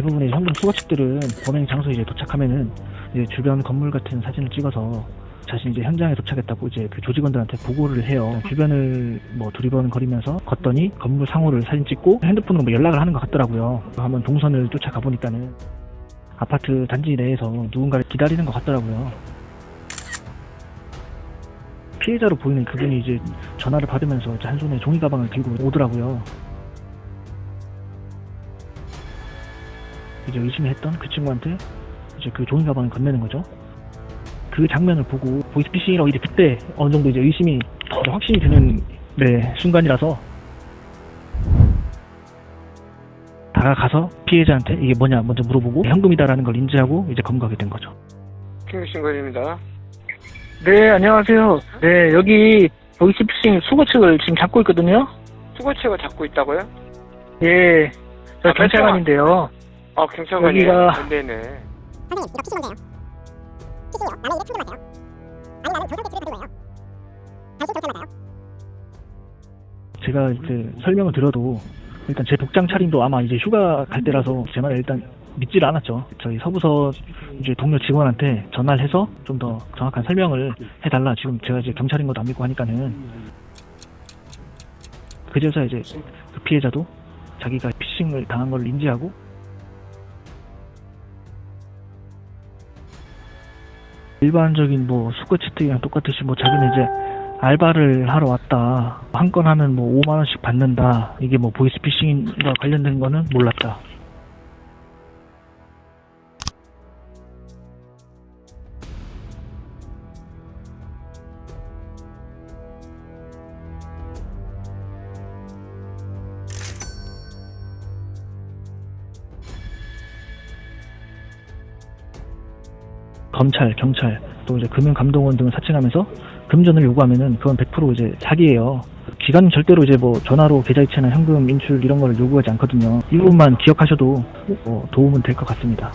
대부분의 현금 수거책들은 범행 장소에 이제 도착하면은 이제 주변 건물 같은 사진을 찍어서 자신이 이제 현장에 도착했다고 이제 그 조직원들한테 보고를 해요. 주변을 뭐 두리번거리면서 걷더니 건물 상호를 사진 찍고 핸드폰으로 뭐 연락을 하는 것 같더라고요. 한번 동선을 쫓아가 보니까는 아파트 단지 내에서 누군가를 기다리는 것 같더라고요. 피해자로 보이는 그분이 이제 전화를 받으면서 한 손에 종이 가방을 들고 오더라고요. 이제 의심했던 그 친구한테 이제 그 종이 가방을 건네는 거죠. 그 장면을 보고 보이스피싱이라고 이제 그때 어느 정도 이제 의심이 더 확신이 드는 네 순간이라서 다가가서 피해자한테 이게 뭐냐 먼저 물어보고 현금이다라는 걸 인지하고 이제 검거하게 된 거죠. 김신권입니다. 네, 안녕하세요. 네, 여기 보이스피싱 수거책을 지금 잡고 있거든요. 수거책을 잡고 있다고요? 예, 저 아, 경찰관인데요. 아, 경찰관이에요? 여기가- 네네. 선생님, 이거 피싱 문제예요. 피싱이요. 남의 일에 맞아요. 아니, 나는 경찰 배치를 받은 거예요. 당신 경찰 맞아요. 제가 이제 설명을 들어도 일단 제 복장 차림도 아마 이제 휴가 갈 때라서 제 말을 일단 믿지를 않았죠. 저희 서부서 이제 동료 직원한테 전화를 해서 좀 더 정확한 설명을 해달라. 지금 제가 이제 경찰인 것도 안 믿고 하니까는 그제서 이제 그 피해자도 자기가 피싱을 당한 걸 인지하고 일반적인 뭐 수거 채택이랑 똑같듯이 뭐 자기는 이제 알바를 하러 왔다. 한 건 하면 뭐 5만 원씩 받는다. 이게 뭐 보이스피싱과 관련된 거는 몰랐다. 검찰, 경찰, 또 이제 금융감독원 등을 사칭하면서 금전을 요구하면은 그건 100% 이제 사기예요. 기관은 절대로 이제 뭐 전화로 계좌이체나 현금 인출 이런 걸 요구하지 않거든요. 이 부분만 기억하셔도 어, 도움은 될 것 같습니다.